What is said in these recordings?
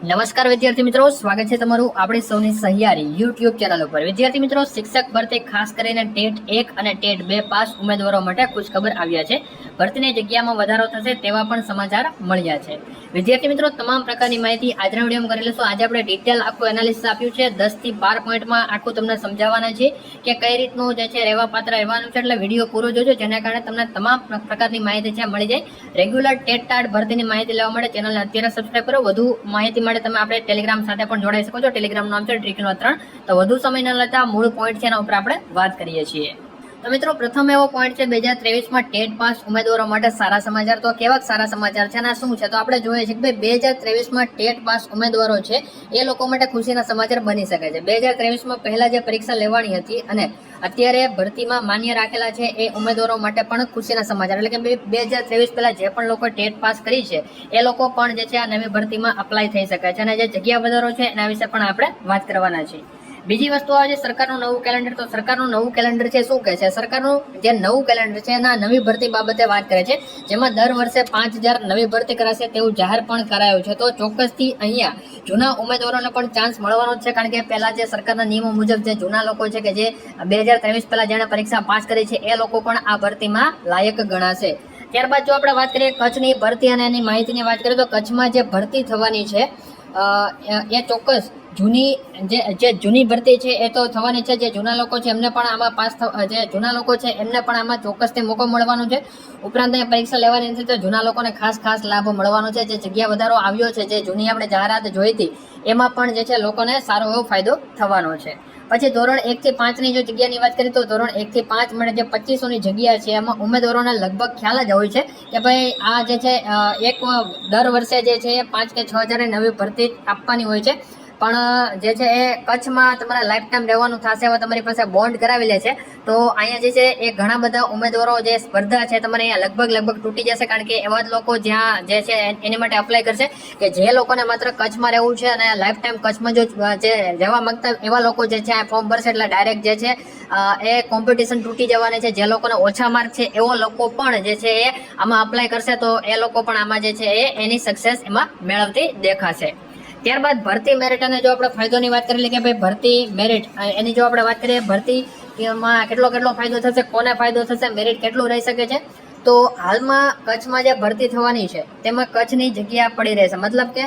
નમસ્કાર વિદ્યાર્થી મિત્રો, સ્વાગત છે તમારું આપણી સૌની સહિયારી યુટ્યુબ ચેનલ ઉપર. વિદ્યાર્થી મિત્રો, શિક્ષક ભરતી ખાસ કરીને ટેટ એક અને ટેટ બે પાસ ઉમેદવારો માટે ખુશખબર આવ્યા છે. ભરતીની જગ્યામાં વધારો થશે તેવા પણ સમાચાર મળ્યા છે. વિદ્યાર્થી મિત્રો, તમામ પ્રકારની માહિતી આજના વિડીયોમાં કરી લઈશું. આજે આપણે ડિટેલ આખું એનાલિસિસ આપ્યું છે. દસથી બાર પોઈન્ટમાં આખું તમને સમજાવવાના છે કે કઈ રીતનું જે છે રહેવા પાત્ર રહેવાનું છે. એટલે વીડિયો પૂરો જોજો, જેના કારણે તમને તમામ પ્રકારની માહિતી છે, મળી જાય. રેગ્યુલર ટેટ ટાટ ભરતીની માહિતી લેવા માટે ચેનલને અત્યારે સબસ્ક્રાઈબ કરો. વધુ માહિતી માટે તમે આપણે ટેલિગ્રામ સાથે પણ જોડાઈ શકો છો. ટેલિગ્રામ નામ છે ટ્રિકનો ત્રણ. તો વધુ સમય ન લેતા મૂળ પોઈન્ટ છે એના ઉપર આપણે વાત કરીએ છીએ. તો મિત્રો, પ્રથમ એવો પોઈન્ટ છે બે હજાર ત્રેવીસમાં ટેટ પાસ ઉમેદવારો માટે સારા સમાચાર. તો કેવા સારા સમાચાર છે અને શું છે? તો આપણે જોઈએ છીએ કે બે હજાર ત્રેવીસમાં ટેટ પાસ ઉમેદવારો છે, એ લોકો માટે ખુશીના સમાચાર બની શકે છે. બે હજાર ત્રેવીસમાં પહેલાં જે પરીક્ષા લેવાની હતી અને અત્યારે ભરતીમાં માન્ય રાખેલા છે, એ ઉમેદવારો માટે પણ ખુશીના સમાચાર. એટલે કે બે હજાર ત્રેવીસ પહેલાં જે પણ લોકો ટેટ પાસ કરી છે, એ લોકો પણ જે છે આ નવી ભરતીમાં અપ્લાય થઈ શકે છે. અને જે જગ્યા વધારો છે, એના વિશે પણ આપણે વાત કરવાના છીએ. બીજી વસ્તુ આવે છે સરકારનું નવું કેલેન્ડર તો સરકારનું નવું કેલેન્ડર છે શું કહે છે? સરકારનું જે નવું કેલેન્ડર છે, એના નવી ભરતી બાબતે વાત કરે છે. જેમાં દર વર્ષે પાંચ હજાર નવી ભરતી કરાશે તેવું જાહેર પણ કરાયું છે. તો ચોક્કસથી અહીંયા જૂના ઉમેદવારોને પણ ચાન્સ મળવાનો છે, કારણ કે પહેલા જે સરકારના નિયમો મુજબ જે જૂના લોકો છે કે જે બે હજાર ત્રેવીસ પહેલા જેણે પરીક્ષા પાસ કરી છે, એ લોકો પણ આ ભરતીમાં લાયક ગણાશે. ત્યારબાદ જો આપણે વાત કરીએ કચ્છની ભરતી અને એની માહિતીની વાત કરીએ, તો કચ્છમાં જે ભરતી થવાની છે એ ચોક્કસ જૂની, જે જે જૂની ભરતી છે એ તો થવાની છે, જે જૂના લોકો છે એમને પણ આમાં પાસ જે જૂના લોકો છે એમને પણ આમાં ચોક્કસથી મોકો મળવાનો છે. ઉપરાંત અહીંયા પરીક્ષા લેવાની નથી તો જૂના લોકોને ખાસ ખાસ લાભ મળવાનો છે. જે જગ્યા વધારો આવ્યો છે, જે જૂની આપણે જાહેરાત જોઈ હતી, એમાં પણ જે છે લોકોને સારો એવો ફાયદો થવાનો છે. પછી ધોરણ એક થી પાંચ જો જગ્યાની વાત કરીએ તો ધોરણ એક થી પાંચ મળે જે પચીસોની જગ્યા છે, એમાં ઉમેદવારોને લગભગ ખ્યાલ જ હોય છે કે ભાઈ આ જે છે એક દર વર્ષે જે છે પાંચ કે છ હજારની નવી ભરતી આપવાની હોય છે. પણ જે છે એ કચ્છમાં તમારે લાઈફ ટાઈમ રહેવાનું થશે હવે તમારી પાસે બોન્ડ કરાવી લે છે. તો અહીંયા જે છે એ ઘણા બધા ઉમેદવારો જે સ્પર્ધા છે તમારે અહીંયા લગભગ લગભગ તૂટી જશે કારણ કે એવા જ લોકો જ્યાં જે છે એની માટે અપ્લાય કરશે કે જે લોકોને માત્ર કચ્છમાં રહેવું છે અને લાઈફ ટાઈમ કચ્છમાં જો જે રહેવા માંગતા એવા લોકો જે છે આ ફોર્મ ભરશે એટલે ડાયરેક્ટ જે છે એ કોમ્પિટિશન તૂટી જવાની છે. જે લોકોને ઓછા માર્ક છે એવો લોકો પણ જે છે એ આમાં અપ્લાય કરશે તો એ લોકો પણ આમાં જે છે એ એની સક્સેસ એમાં મેળવતી દેખાશે. ત્યારબાદ ભરતી મેરિટ અને જો આપણે ફાયદોની વાત કરી લઈએ કે ભાઈ ભરતી મેરિટ એની જો આપણે વાત કરીએ ભરતી માં કેટલો કેટલો ફાયદો થશે, કોને ફાયદો થશે મેરિટ કેટલું રહી શકે છે? તો હાલમાં કચ્છમાં જે ભરતી થવાની છે, તેમાં કચ્છની જગ્યા પડી રહેશે. મતલબ કે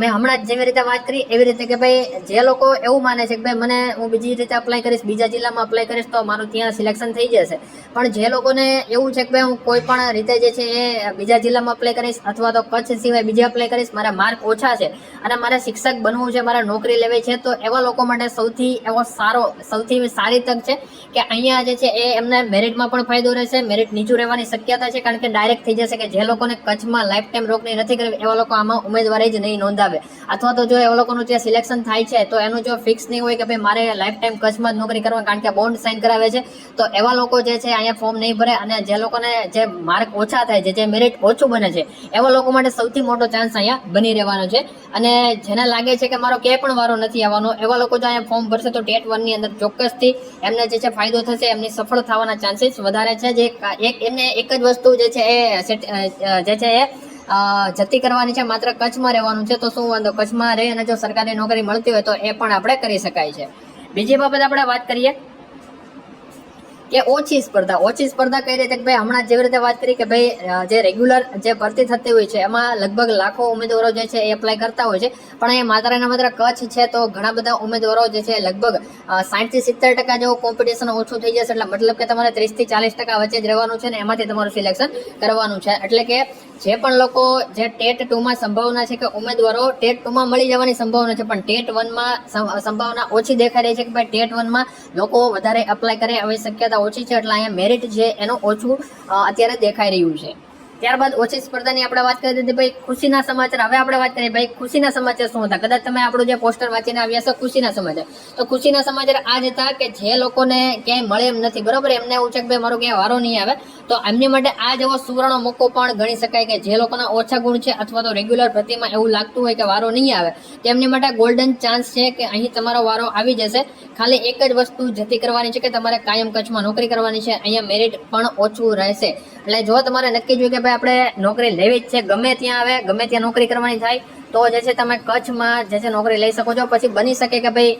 મેં હમણાં જેવી રીતે વાત કરી, એવી રીતે કે ભાઈ, જે લોકો એવું માને છે કે ભાઈ, મને હું બીજી રીતે અપ્લાય કરીશ, બીજા જિલ્લામાં અપ્લાય કરીશ, તો મારું ત્યાં સિલેક્શન થઈ જશે. પણ જે લોકોને એવું છે કે ભાઈ, હું કોઈ પણ રીતે જે છે એ બીજા જિલ્લામાં અપ્લાય કરીશ, અથવા તો કચ્છ સિવાય બીજે અપ્લાય કરીશ, મારા માર્ક ઓછા છે અને મારે શિક્ષક બનવું છે, મારે નોકરી લેવી છે, તો એવા લોકો માટે સૌથી એવો સારો, સૌથી સારી તક છે કે અહીંયા જે છે એ એમને મેરિટમાં પણ ફાયદો રહેશે મેરિટ નીચું રહેવાની શક્યતા છે કારણ કે ડાયરેક્ટ થઈ જશે કે જે લોકોને કચ્છમાં લાઈફ ટાઈમ રોકની નથી કરવી, એવા લોકો આમાં ઉમેદવારી જ નહીં નોંધાવે. અથવા તો જો એવા લોકોનું જે સિલેક્શન થાય છે, તો એનું જો ફિક્સ નહીં હોય કે ભાઈ મારે લાઈફ ટાઈમ કચ્છમાં જ નોકરી કરવા કારણ કે બોન્ડ સાઇન કરાવે છે, તો એવા લોકો જે છે અહીંયા ફોર્મ નહીં ભરે અને જે લોકોને જે માર્ક ઓછા થાય છે, જે મેરિટ ઓછું બને છે, એવા લોકો માટે સૌથી મોટો ચાન્સ અહીંયા બની રહેવાનો છે. અને જેને લાગે છે કે મારો ક્યાંય પણ વારો નથી આવવાનો, એવા લોકો જો અહીંયા ફોર્મ ભરશે તો ટેટ વનની અંદર ચોક્કસથી એમને જે છે ફાયદો થશે, એમની સફળ થવાના ચાન્સીસ વધારે છે. જે એક એમને એક વસ્તુ જે છે એ જે છે એ જતી કરવાની છે, માત્ર કચ્છમાં રહેવાનું છે, તો શું વાંધો? કચ્છમાં રહી અને જો સરકારી નોકરી મળતી હોય તો એ પણ આપણે કરી શકાય છે. બીજી બાબત આપણે વાત કરીએ. કે ઓછી સ્પર્ધા ઓછી સ્પર્ધા કઈ રીતે? ભાઈ હમણાં જેવી રીતે વાત કરી કે ભાઈ જે રેગ્યુલર જે ભરતી થતી હોય છે, એમાં લગભગ લાખો ઉમેદવારો જે છે એ એપ્લાય કરતા હોય છે. પણ અહીંયા માત્ર ને માત્ર કચ્છ છે તો ઘણા બધા ઉમેદવારો જે છે લગભગ સાઠથી સિત્તેર ટકા જેવું કોમ્પિટિશન ઓછું થઈ જશે. એટલે મતલબ કે તમારે ત્રીસથી ચાલીસ ટકા વચ્ચે જ રહેવાનું છે ને એમાંથી તમારું સિલેક્શન કરવાનું છે. એટલે કે જે પણ લોકો જે ટેટ ટુમાં સંભાવના છે કે ઉમેદવારો ટેટ ટુમાં મળી જવાની સંભાવના છે, પણ ટેટ વનમાં સંભાવના ઓછી દેખાઈ રહી છે કે ભાઈ ટેટ વનમાં લોકો વધારે અપ્લાય કરે આવી શક્યતા ઓછી છે, એટલે અહીંયા મેરિટ છે એનું ઓછું અત્યારે દેખાઈ રહ્યું છે. ત્યારબાદ ઓછી સ્પર્ધાની આપણે વાત કરી દીધી ભાઈ, ખુશીના સમાચાર. હવે આપણે વાત કરીએ ભાઈ, ખુશીના સમાચાર શું હતા? કદાચ તમે આપણું જે પોસ્ટર વાંચીને આવ્યા છો ખુશીના સમાચાર. તો ખુશીના સમાચાર આ જ હતા કે જે લોકોને ક્યાંય મળે એમ નથી, બરોબર? એમને એવું છે કે ભાઈ, મારો ક્યાંય વારો નહીં આવે. તો એમની માટે આ જેવો સુવર્ણ મોકો પણ ગણી શકાય કે જે લોકોના ઓછા ગુણ છે અથવા તો રેગ્યુલર ભરતીમાં એવું લાગતું હોય કે વારો નહીં આવે. તેમની માટે ગોલ્ડન ચાન્સ છે કે અહીં તમારો વારો આવી જશે. ખાલી એક જ વસ્તુ જતી કરવાની છે કે તમારે કાયમ કચ્છમાં નોકરી કરવાની છે, અહીંયા મેરિટ પણ ઓછું રહેશે. એટલે જો તમારે નક્કી જોયું કે ભાઈ આપણે નોકરી લેવી જ છે, ગમે ત્યાં આવે, ગમે ત્યાં નોકરી કરવાની થાય તો જે છે તમે કચ્છમાં જે છે નોકરી લઈ શકો છો. પછી બની શકે કે ભાઈ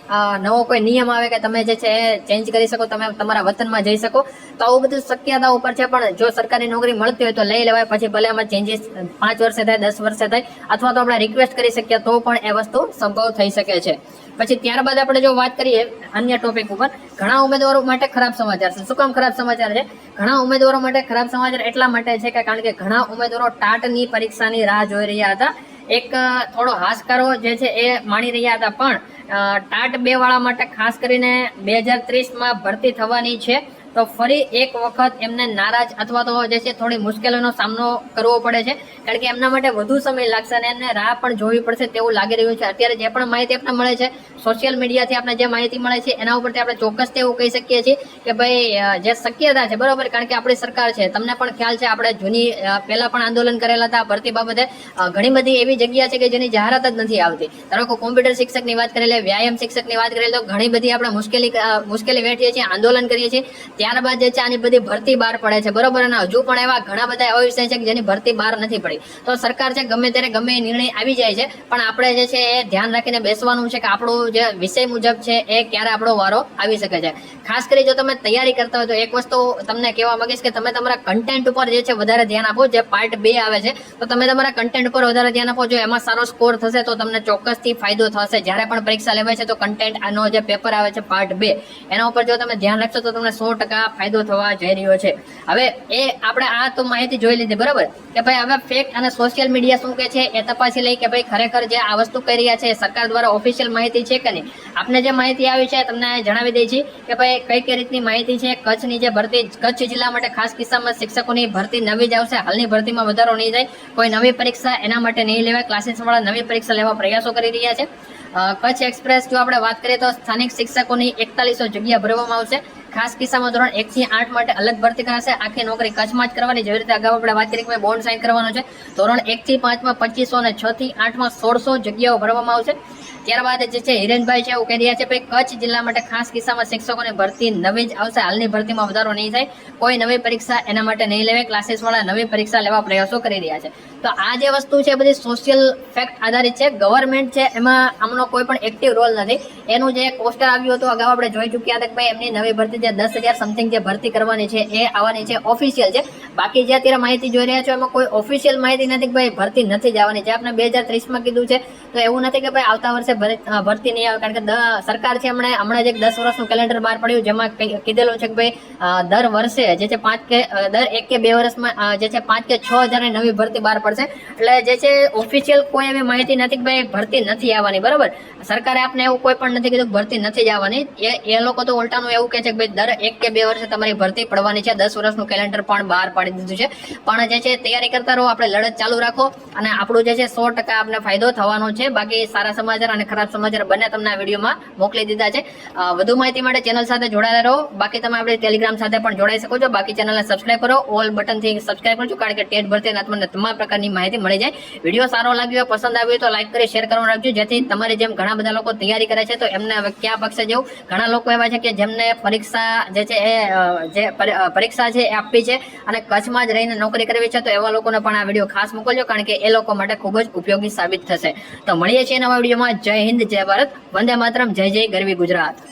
નવો કોઈ નિયમ આવે કે તમે જે છે ચેન્જ કરી શકો, તમે તમારા વતનમાં જઈ શકો. તો આવું બધું શક્યતા ઉપર છે, પણ જો સરકારી નોકરી મળતી હોય તો લઈ લેવાય. પછી ભલે આમાં ચેન્જીસ પાંચ વર્ષે થાય, દસ વર્ષે થાય, અથવા તો આપણે રિક્વેસ્ટ કરી શકીએ, તો પણ એ વસ્તુ સંભવ થઈ શકે છે. પછી ત્યારબાદ આપણે જો વાત કરીએ અન્ય ટોપિક ઉપર, ઘણા ઉમેદવારો માટે ખરાબ સમાચાર છે. શું કામ ખરાબ સમાચાર છે? ઘણા ઉમેદવારો માટે ખરાબ સમાચાર એટલા માટે છે કે, કારણ કે ઘણા ઉમેદવારો ટાટની પરીક્ષાની રાહ જોઈ રહ્યા હતા. એક થોડો હાશકારો જે છે એ માણી રહ્યા હતા. પણ ટાટ બે વાળા માટે ખાસ કરીને બે હજાર ત્રીસમાં ભરતી થવાની છે. તો ફરી એક વખત એમને નારાજ અથવા તો જે છે થોડી મુશ્કેલીનો સામનો કરવો પડે છે. કારણ કે એમના માટે વધુ સમય લાગશે અને એમને રાહ પણ જોવી પડશે તેવું લાગી રહ્યું છે. અત્યારે જે પણ માહિતી આપણે મળે છે સોશિયલ મીડિયાથી આપણે જે માહિતી મળે છે, એના ઉપરથી આપણે ચોક્કસ એવું કહી શકીએ છીએ કે ભાઈ જે શક્યતા છે, બરોબર? કારણ કે આપણી સરકાર છે, તમને પણ ખ્યાલ છે, આપણે જૂની પહેલા પણ આંદોલન કરેલા હતા, ભરતી બાબતે ઘણી બધી એવી જગ્યા છે કે જેની જાહેરાત જ નથી આવતી. ધારો કે કોમ્પ્યુટર શિક્ષકની વાત કરેલી વ્યાયામ શિક્ષકની વાત કરેલી તો ઘણી બધી આપણે મુશ્કેલી મુશ્કેલી વેઠીએ છીએ, આંદોલન કરીએ છીએ. ત્યારબાદ જે છે આની બધી ભરતી બહાર પડે છે, બરોબર? અને હજુ પણ એવા ઘણા બધા એવા વિષય છે કે જેની ભરતી બહાર નથી પડી. તો સરકાર છે, ગમે ત્યારે ગમે એ નિર્ણય આવી જાય છે, પણ આપણે જે છે એ ધ્યાન રાખીને બેસવાનું છે કે આપણું જે વિષય મુજબ છે એ ક્યારે આપણો વારો આવી શકે છે. ખાસ કરી જો તમે તૈયારી કરતા હોય તો એક વસ્તુ તમને કહેવા માંગીશ કે તમે તમારા કન્ટેન્ટ ઉપર જે છે વધારે ધ્યાન આપો, જે પાર્ટ બે આવે છે, તો તમે તમારા કન્ટેન્ટ ઉપર વધારે ધ્યાન આપો. જો એમાં સારો સ્કોર થશે તો તમને ચોક્કસથી ફાયદો થશે. જ્યારે પણ પરીક્ષા લેવાય છે તો કન્ટેન્ટ આનો જે પેપર આવે છે પાર્ટ બે, એના ઉપર જો તમે ધ્યાન રાખશો તો તમને સો ટકા ફાયદો થવા જઈ રહ્યો છે. હવે એ આપણે આ તો માહિતી જોઈ લીધી, બરાબર? કે ભાઈ હવે ફેક્ટ અને સોશિયલ મીડિયા શું કે છે એ તપાસી લઈ કે ભાઈ ખરેખર જે આ વસ્તુ કરી રહ્યા છે સરકાર દ્વારા ઓફિશિયલ માહિતી છે કે નહીં? આપને જે માહિતી આવી છે તમને જણાવી દઈ છે કે ભાઈ કઈ કઈ રીતની માહિતી છે? કચ્છની જે ભરતી, કચ્છ જિલ્લા માટે ખાસ કિસ્સામાં શિક્ષકોની ભરતી નવી જ આવશે, હાલની ભરતીમાં વધારો નહીં જાય કોઈ નવી પરીક્ષા એના માટે નહીં લેવાય ક્લાસીસ વાળા નવી પરીક્ષા લેવા પ્રયાસો કરી રહ્યા છે. કચ્છ એક્સપ્રેસ જો આપણે વાત કરીએ તો સ્થાનિક શિક્ષકોની એકતાલીસો જગ્યા ભરવામાં આવશે. ખાસ કિસ્સામાં ધોરણ એક થી આઠ માટે અલગ ભરતી કરાશે. આખી નોકરી કચ્છમાં જ કરવાની. જેવી રીતે અગાઉ આપણે વાત કરી કે બોન્ડ સાઇન કરવાનો છે. ધોરણ એક થી પાંચમાં પચીસો અને છ થી આઠમાં સોળસો જગ્યાઓ ભરવામાં આવશે. ત્યારબાદ જે છે હિરેનભાઈ છે, એવું કહી રહ્યા છે, ભાઈ, કચ્છ જિલ્લા માટે ખાસ કિસ્સામાં શિક્ષકોની ભરતી નવી જ આવશે. હાલની ભરતીમાં વધારો નહીં થાય. કોઈ નવી પરીક્ષા એના માટે નહીં લેવાય. ક્લાસીસ વાળા નવી પરીક્ષા લેવા પ્રયાસો કરી રહ્યા છે. તો આ જે વસ્તુ છે બધી સોશિયલ ફેક્ટ આધારિત છે. ગવર્મેન્ટ છે, એમાં આમનો કોઈ પણ એક્ટિવ રોલ નથી. એનું જે પોસ્ટર આવ્યું હતું, અગાઉ આપણે જોઈ ચૂક્યા હતા કે ભાઈ, એમની નવી ભરતી જે દસ હજાર સમથિંગ જે ભરતી કરવાની છે એ આવવાની છે ઓફિશિયલ છે. બાકી જે અત્યારે માહિતી જોઈ રહ્યા છો, એમાં કોઈ ઓફિશિયલ માહિતી નથી કે ભાઈ ભરતી નથી જવાની જે આપણે બે હજાર ત્રીસમાં કીધું છે, તો એવું નથી કે ભાઈ આવતા વર્ષે ભર- ભરતી નહીં આવે. કારણ કે સરકાર છે હમણાં હમણાં જ એક દસ વર્ષનું કેલેન્ડર બહાર પડ્યું, જેમાં કીધેલું છે કે ભાઈ દર વર્ષે જે છે પાંચ કે દર એક કે બે વર્ષમાં જે છે પાંચ કે છ હજારની નવી ભરતી બહાર પડશે. એટલે જે છે ઓફિશિયલ કોઈ એવી માહિતી નથી કે ભાઈ ભરતી નથી આવવાની. બરાબર? સરકારે આપને એવું કોઈ પણ નથી કીધું કે ભરતી નથી જવાની એ એ લોકો તો ઉલટાનું એવું કહે છે કે ભાઈ દર એક કે બે વર્ષે તમારી ભરતી પડવાની છે. દસ વર્ષનું કેલેન્ડર પણ બહાર પાડી દીધું છે. પણ જે છે, તૈયારી કરતા રહો, આપણે લડત ચાલુ રાખો અને આપણું જે છે, સો ટકા આપને ફાયદો થવાનો છે. બાકી સારા સમાચાર અને ખરાબ સમાચાર બંને તમને આ વિડીયોમાં મોકલી દીધા છે. વધુ માહિતી માટે ચેનલ સાથે જોડાયેલા રહો. બાકી તમે આપણે ટેલિગ્રામ સાથે પણ જોડાઈ શકો છો. બાકી ચેનલને સબસ્ક્રાઇબ કરો. ઓલ બટનથી સબસ્ક્રાઇબ કરજો, કારણ કે ટેટ ભરતી તમને તમામ પ્રકારની માહિતી મળી જાય. વીડિયો સારો લાગ્યો, પસંદ આવ્યો તો લાઈક કરી શેર કરવાનું રાખજો. જેથી તમારી જેમ ઘણા બધા લોકો તૈયારી કરે છે, તો એમને હવે ક્યાં પક્ષે જવું? ઘણા લોકો એવા છે કે જેમને પરીક્ષા જે છે એ જે પરીક્ષા છે એ આપવી છે અને કચ્છમાં જ રહીને નોકરી કરવી છે તો એવા લોકોને પણ આ વીડિયો ખાસ મોકલજો કારણ કે એ લોકો માટે ખૂબ જ ઉપયોગી સાબિત થશે. તો મળીએ છીએ નવા વિડીયોમાં. જય હિન્દ, જય ભારત. વંદે માતરમ. જય જય ગરવી ગુજરાત.